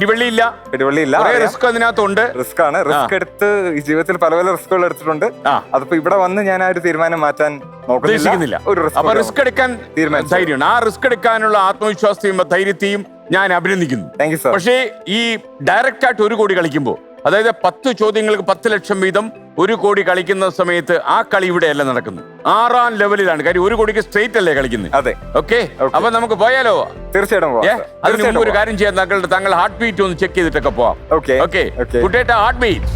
ഇടിവെള്ളിയില്ല കുറെ റിസ്ക് അതിനകത്തുണ്ട്. റിസ്ക് ആണ് റിസ്ക് എടുത്ത് ഈ ജീവിതത്തിൽ പല പല റിസ്കുകൾ എടുത്തിട്ടുണ്ട്. അതിപ്പോ ഇവിടെ വന്ന് ഞാൻ ആ ഒരു തീരുമാനം മാറ്റാൻ ഉദ്ദേശിക്കുന്നില്ല. അപ്പൊ റിസ്ക് എടുക്കാൻ തീരുമാനം ധൈര്യമാണ് ആ റിസ്ക് എടുക്കാനുള്ള ആത്മവിശ്വാസത്തെയും ധൈര്യത്തെയും ഞാൻ അഭിനന്ദിക്കുന്നു. താങ്ക് യു സർ പക്ഷേ ഈ ഡയറക്റ്റ് ആയിട്ട് ഒരു കോടി കളിക്കുമ്പോൾ അതായത് പത്ത് ചോദ്യങ്ങൾക്ക് പത്ത് ലക്ഷം വീതം ഒരു കോടി കളിക്കുന്ന സമയത്ത് ആ കളി ഇവിടെയല്ല നടക്കുന്നു ആറാം ലെവലിലാണ്. കാര്യം ഒരു കോടിക്ക് സ്ട്രേറ്റ് അല്ലേ കളിക്കുന്നത്? അതെ. ഓക്കെ. അപ്പൊ നമുക്ക് പോയാലോ? തീർച്ചയായിട്ടും. അതിന് മുമ്പ് ഒരു കാര്യം ചെയ്യാം. താങ്കളുടെ താങ്കൾ ഹാർട്ട് ബീറ്റ് ഒന്ന് ചെക്ക് ചെയ്തിട്ടൊക്കെ പോവാം. Okay okay. കുട്ടേട്ട ഹാർട്ട് ബീറ്റ്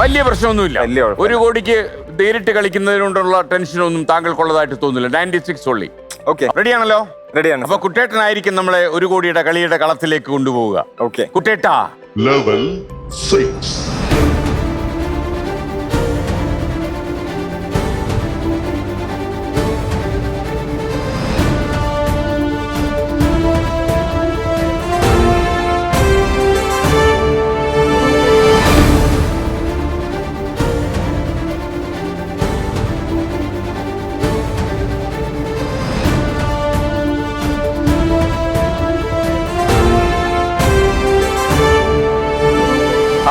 വലിയ പ്രശ്നമൊന്നുമില്ല. ഒരു കോടിക്ക് നേരിട്ട് കളിക്കുന്നതിനോടുള്ള ടെൻഷനൊന്നും താങ്കൾക്കുള്ളതായിട്ട് തോന്നുന്നില്ല. നയന്റി സിക്സ് ഉള്ളി ഓക്കെ റെഡിയാണല്ലോ റെഡിയാണ് അപ്പൊ കുട്ടേട്ടനായിരിക്കും നമ്മളെ ഒരു കോടിയുടെ കളിയുടെ കളത്തിലേക്ക് കൊണ്ടുപോവുക. ഓക്കെ കുട്ടേട്ട Level 6.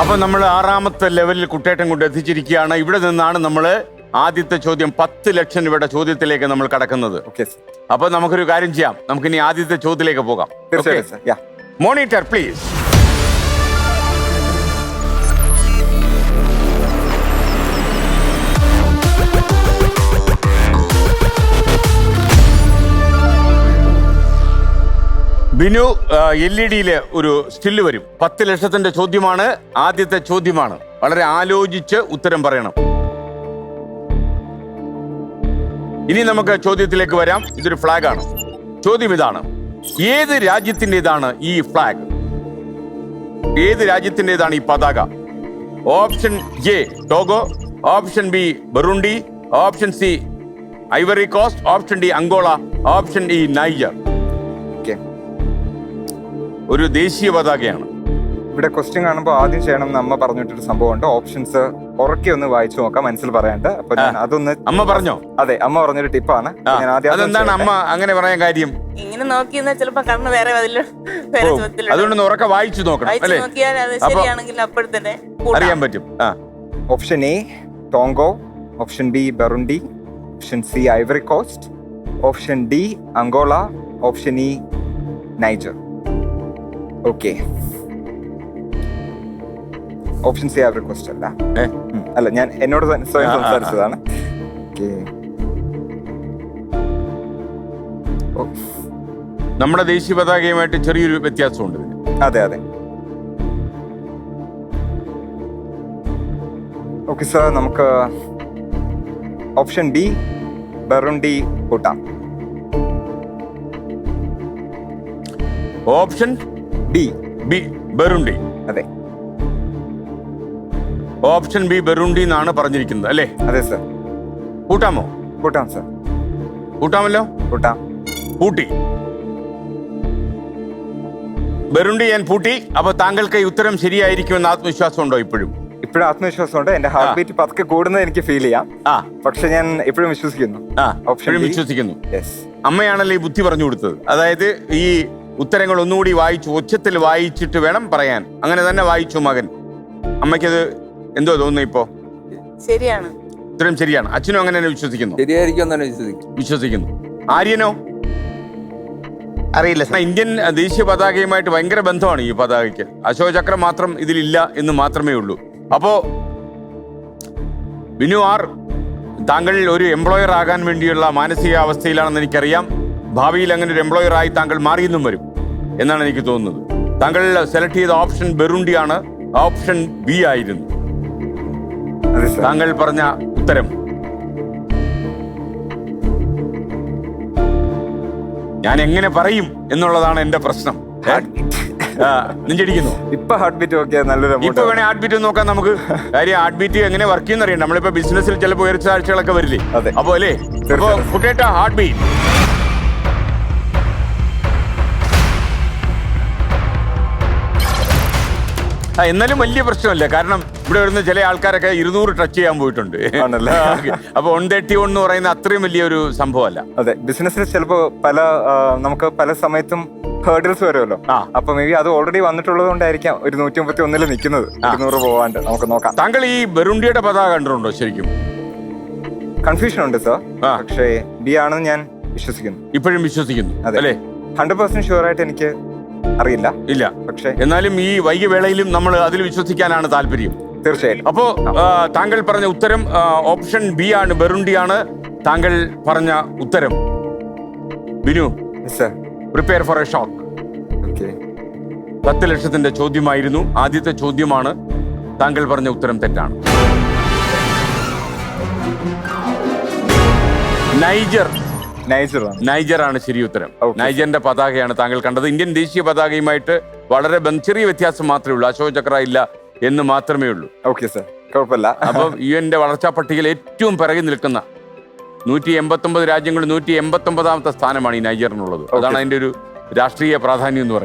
അപ്പൊ നമ്മൾ ആറാമത്തെ ലെവലിൽ കുട്ടേട്ടൻ കൊണ്ട് എത്തിച്ചിരിക്കുകയാണ്. ഇവിടെ നിന്നാണ് നമ്മൾ ആദ്യത്തെ ചോദ്യം പത്ത് ലക്ഷം രൂപയുടെ ചോദ്യത്തിലേക്ക് നമ്മൾ കടക്കുന്നത്. ഓക്കെ അപ്പൊ നമുക്കൊരു കാര്യം ചെയ്യാം. നമുക്കിനി ആദ്യത്തെ ചോദ്യത്തിലേക്ക് പോകാം. Monitor please Binu L E ഡിയിലെ ഒരു സ്റ്റില്ല് വരും. പത്ത് ലക്ഷത്തിന്റെ ചോദ്യമാണ്. ആദ്യത്തെ ചോദ്യമാണ്. വളരെ ആലോചിച്ച് ഉത്തരം പറയണം. ഇനി നമുക്ക് ചോദ്യത്തിലേക്ക് വരാം. ഇതൊരു ഫ്ലാഗ് ആണ്. ചോദ്യം ഇതാണ്. ഏത് രാജ്യത്തിന്റെതാണ് ഈ ഫ്ലാഗ് ഏത് രാജ്യത്തിന്റെതാണ് ഈ പതാക? Option A Togo option B Burundi option C Ivory Coast option D Angola option E Niger. ഒരു ദേശീയ പതാകയാണ്. ഇവിടെ ക്വസ്റ്റ്യൻ കാണുമ്പോൾ ആദ്യം ചെയ്യണം എന്ന് അമ്മ പറഞ്ഞിട്ടൊരു സംഭവമുണ്ട്. ഓപ്ഷൻസ് ഉറക്കി ഒന്ന് വായിച്ചു നോക്കാം മനസ്സിൽ പറയാണ്ട്. അപ്പൊ ഞാൻ അതൊന്ന് അമ്മ പറഞ്ഞോ? അതെ അമ്മ പറഞ്ഞൊരു ടിപ്പാണ് ഞാൻ ആദ്യം അതെന്താണ് അമ്മ അങ്ങനെ പറയാൻ കാര്യം? ഇങ്ങനെ നോക്കി ചിലപ്പോ കണ്ണ് വേറെ അതുകൊണ്ട് ഉറക്കെ വായിച്ചു നോക്കണം വായിച്ച് അല്ലേ? നോക്കിയാൽ അത് ശരിയാണെങ്കിൽ അപ്പോഴത്തന്നെ. അറിയാൻ പറ്റും. ആ. Option A Togo option B Burundi option C Ivory Coast option D Angola option E Niger okay. Option C ആ റിക്വസ്റ്റ് അല്ല. അല്ല ഞാൻ എന്നോട് സ്വയം. സംസാരിച്ചതാണ്. നമ്മുടെ ദേശീയ പതാകയുമായിട്ട് ചെറിയൊരു വ്യത്യാസമുണ്ട്. അതെ അതെ. ഓക്കെ സാർ നമുക്ക് ഓപ്ഷൻ ബി ബറുണ്ടി കൂട്ടാം. ഓപ്ഷൻ ബി ബി ബറുണ്ടി അതെ. ഓപ്ഷൻ ബി ബറുണ്ടി എന്നാണ് പറഞ്ഞിരിക്കുന്നത് അല്ലേ? അതെ സർ കൂട്ടാമോ? കൂട്ടാം സർ കൂട്ടാമല്ലോ? കൂട്ടാം. പൂട്ടി. ബറുണ്ടി ഞാൻ പൂട്ടി. അപ്പൊ താങ്കൾക്ക് ഈ ഉത്തരം ശരിയായിരിക്കുമെന്ന് ആത്മവിശ്വാസം ഉണ്ടോ ഇപ്പോഴും? ഇപ്പോഴും ആത്മവിശ്വാസമുണ്ട്. എന്റെ ഹാർട്ട് ബീറ്റ് പതുക്കെ കൂടുന്നത് എനിക്ക് ഫീൽ ചെയ്യാം. ആ. പക്ഷെ ഞാൻ ഇപ്പോഴും വിശ്വസിക്കുന്നു. ആ ഓപ്ഷൻ ഇപ്പോഴും വിശ്വസിക്കുന്നു. യെസ് അമ്മയാണല്ലോ ഈ ബുദ്ധി പറഞ്ഞു കൊടുത്തത്? അതായത് ഈ ഉത്തരങ്ങൾ ഒന്നുകൂടി വായിച്ചു ഉച്ചത്തിൽ വായിച്ചിട്ട് വേണം പറയാൻ. അങ്ങനെ തന്നെ വായിച്ചു മകൻ. അമ്മയ്ക്കത് എന്തോ തോന്നുന്നു ഇപ്പോ? ശരിയാണ്. ഉത്തരം ശരിയാണ്. അച്ഛനും അങ്ങനെ തന്നെ വിശ്വസിക്കുന്നു. ശരിയായിരിക്കും തന്നെ വിശ്വസിക്കും. വിശ്വസിക്കുന്നു. ആര്യനോ? അറിയില്ല. ഇന്ത്യൻ ദേശീയ പതാകയുമായിട്ട് ഭയങ്കര ബന്ധമാണ് ഈ പതാകയ്ക്ക്. അശോക ചക്രം മാത്രം ഇതിലില്ല എന്ന് മാത്രമേ ഉള്ളൂ. അപ്പോ വിനു ആർ താങ്കൾ ഒരു എംപ്ലോയർ ആകാൻ വേണ്ടിയുള്ള മാനസികാവസ്ഥയിലാണെന്ന് എനിക്കറിയാം. ഭാവിയിൽ അങ്ങനെ ഒരു എംപ്ലോയറായി താങ്കൾ മാറിയെന്നും വരും എന്നാണ് എനിക്ക് തോന്നുന്നത്. താങ്കൾ സെലക്ട് ചെയ്ത ഓപ്ഷൻ ബെറുണ്ടിയാണ് ഓപ്ഷൻ ബി ആയിരുന്നു. താങ്കൾ പറഞ്ഞ ഉത്തരം. ഞാൻ എങ്ങനെ പറയും എന്നുള്ളതാണ് എന്റെ പ്രശ്നം. നെഞ്ചടിക്കുന്നു. ഇപ്പൊ ഹാർട്ട് ബീറ്റ് നോക്കിയാൽ നല്ലൊരു ഇപ്പൊ വേണേ ഹാർട്ട് ബീറ്റ് നോക്കാം നമുക്ക്. കാര്യം ഹാർട്ട് ബീറ്റ് എങ്ങനെ വർക്ക് ചെയ്യുന്ന അറിയാം. നമ്മളിപ്പോ ബിസിനസ്സിൽ ചിലപ്പോൾ ഉയർച്ച താഴ്ചകളൊക്കെ വരില്ലേ? അതെ. അപ്പോ അല്ലേ? കുട്ടേട്ട ഹാർട്ട് ബീറ്റ് എന്നാലും വലിയ പ്രശ്നമല്ല. കാരണം ഇവിടെ വരുന്ന ചില ആൾക്കാരൊക്കെ ഇരുന്നൂറ് ടച്ച് ചെയ്യാൻ പോയിട്ടുണ്ട്. ആണല്ലേ? അപ്പൊ വൺ തേർട്ടി വൺ എന്ന് പറയുന്ന അത്രയും വലിയൊരു സംഭവമല്ല. അതെ ബിസിനസ്സിൽ ചിലപ്പോ പല ആ, നമുക്ക് പല സമയത്തും ഹേർഡിൽസ് വരുമല്ലോ. ആ. അപ്പൊ മേ ബി അത് ഓൾറെഡി വന്നിട്ടുള്ളത് കൊണ്ടായിരിക്കാം ഒരു നൂറ്റി മുപ്പത്തി ഒന്നിൽ നിൽക്കുന്നത് ഇരുന്നൂറ് പോവാണ്ട്. നമുക്ക് നോക്കാം. താങ്കൾ ഈ ബെറുണ്ടിയുടെ പതാക കണ്ടിട്ടുണ്ടോ ശരിക്കും? കൺഫ്യൂഷൻ ഉണ്ട് സർ ആ. പക്ഷേ ബി ആണെന്ന് ഞാൻ വിശ്വസിക്കുന്നു. ഇപ്പോഴും വിശ്വസിക്കുന്നു അതെ. അല്ലേ? ഹൺഡ്രഡ് പെർസെന്റ് ഷുവർ ആയിട്ട് എനിക്ക് അറിയില്ല. ഇല്ല. പക്ഷേ എന്നാലും ഈ വൈകിയ വേളയിലും നമ്മൾ അതിൽ വിശ്വസിക്കാനാണ് താല്പര്യം. തീർച്ചയായും അപ്പോ താങ്കൾ പറഞ്ഞ ഉത്തരം ഓപ്ഷൻ ബി ആണ് ബെറുണ്ടിയാണ് താങ്കൾ പറഞ്ഞ ഉത്തരം. Binu sir prepare for a shock പത്ത് ലക്ഷത്തിന്റെ ചോദ്യമായിരുന്നു. ആദ്യത്തെ ചോദ്യമാണ് താങ്കൾ പറഞ്ഞ ഉത്തരം തെറ്റാണ്. നൈജർ നൈജർ ആണ്. നൈജർ ആണ് ശരി ഉത്തരം. നൈജറിന്റെ പതാകയാണ് താങ്കൾ കണ്ടത്. ഇന്ത്യൻ ദേശീയ പതാകയുമായിട്ട് വളരെ ചെറിയ വ്യത്യാസം മാത്രമേ ഉള്ളൂ. അശോക ചക്ര ഇല്ല എന്ന് മാത്രമേ ഉള്ളൂ. ഓക്കെ സർ കുഴപ്പമില്ല. അപ്പം യു എന്റെ വളർച്ചാ പട്ടികയിൽ ഏറ്റവും പിറകി നിൽക്കുന്ന നൂറ്റി എൺപത്തി ഒമ്പത് രാജ്യങ്ങളിൽ നൂറ്റി എൺപത്തി ഒമ്പതാമത്തെ സ്ഥാനമാണ് ഈ നൈജറിനുള്ളത് അതാണ് അതിന്റെ ഒരു രാഷ്ട്രീയ പ്രാധാന്യം എന്ന് പറയുന്നത്.